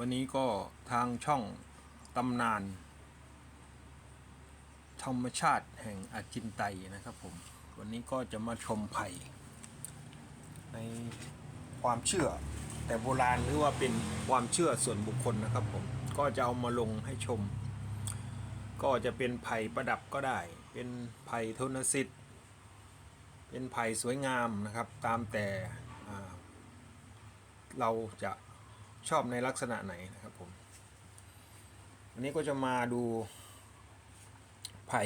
วันนี้ก็ทางช่องตำนาน ธรรมชาติแห่งอาจินไตยนะครับผม วันนี้ก็จะมาชมไผ่ ในความเชื่อ แต่โบราณหรือว่าเป็นความเชื่อส่วนบุคคลนะครับผม ก็จะเอามาลงให้ชม ก็จะเป็นไผ่ประดับก็ได้ เป็นไผ่ทนสิทธิ์เป็นไผ่สวยงามนะครับ ตามแต่เราจะ ชอบในลักษณะไหนนะครับผมวันนี้ก็จะมาดูไผ่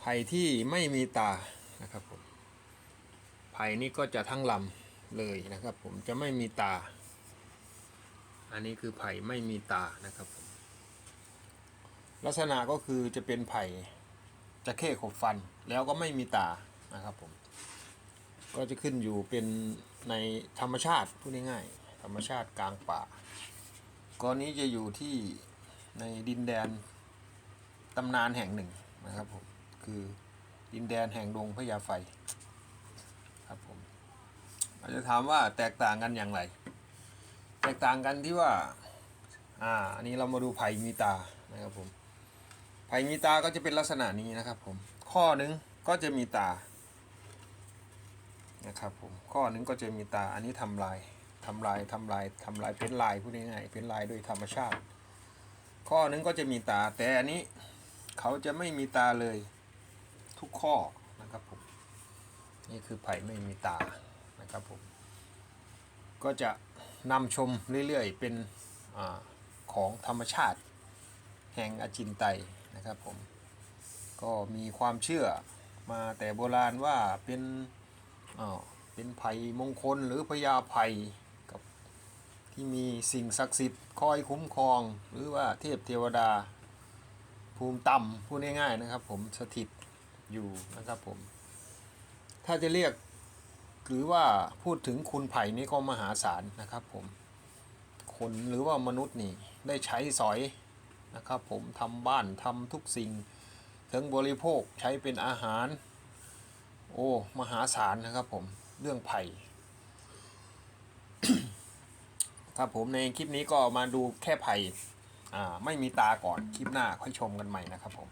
ไผ่ที่ไม่มีตานะครับผมไผ่นี้ก็จะทั้งลำเลยนะครับ ผมจะไม่มีตา อันนี้คือไผ่ไม่มีตานะครับผมลักษณะก็คือจะเป็นไผ่จะเข้ขบฟันแล้วก็ไม่มีตานะครับผมก็จะขึ้นอยู่เป็นในธรรมชาติพูดง่ายๆ ธรรมชาติกลางป่าก้อนนี้จะอยู่ที่ในดินแดนตำนานแห่งหนึ่งนะครับผม คือดินแดนแห่งดงพญาไฟครับผมอาจจะถามว่าแตกต่างกันอย่างไร แตกต่างกันที่ว่า อ่า อันนี้เรามาดูไผ่มีตานะครับผม ไผ่มีตาก็จะเป็นลักษณะนี้นะครับผม ข้อหนึงก็จะมีตา นะครับผม ข้อหนึงก็จะมีตา อันนี้ทำลาย ทำลายทำลายทำลายเป็นลายพูดง่ายๆเป็นลายโดยธรรมชาติ ข้อหนึงก็จะมีตาแต่อันนี้เขาจะไม่มีตาเลยทุกข้อนะครับผมนี่คือไผ่ไม่มีตานะครับผมก็จะนำชมเรื่อยๆเป็นอของธรรมชาติแห่งอจินไตนะครับผมก็มีความเชื่อมาแต่โบราณว่าเป็นเป็นไผ่มงคลหรือพญาไผ่ ที่มีสิ่งศักดิ์สิทธิ์คอยคุ้มครอง หรือว่าเทพเทวดา ภูมิต่ำพูดง่ายๆนะครับ ผมสถิตอยู่นะครับผม ถ้าจะเรียกหรือว่าพูดถึงคุณไผ่นี่ก็มหาศาลนะครับผมคนหรือว่ามนุษย์นี่ได้ใช้สอยนะครับผมทำบ้านทำทุกสิ่งถึงบริโภคใช้เป็นอาหาร โอ้ มหาศาลนะครับผม เรื่องไผ่ ครับผมในคลิปนี้ก็มาดูแค่ไผ่อ่าไม่มีตาก่อนคลิปหน้าค่อยชมกันใหม่นะครับผม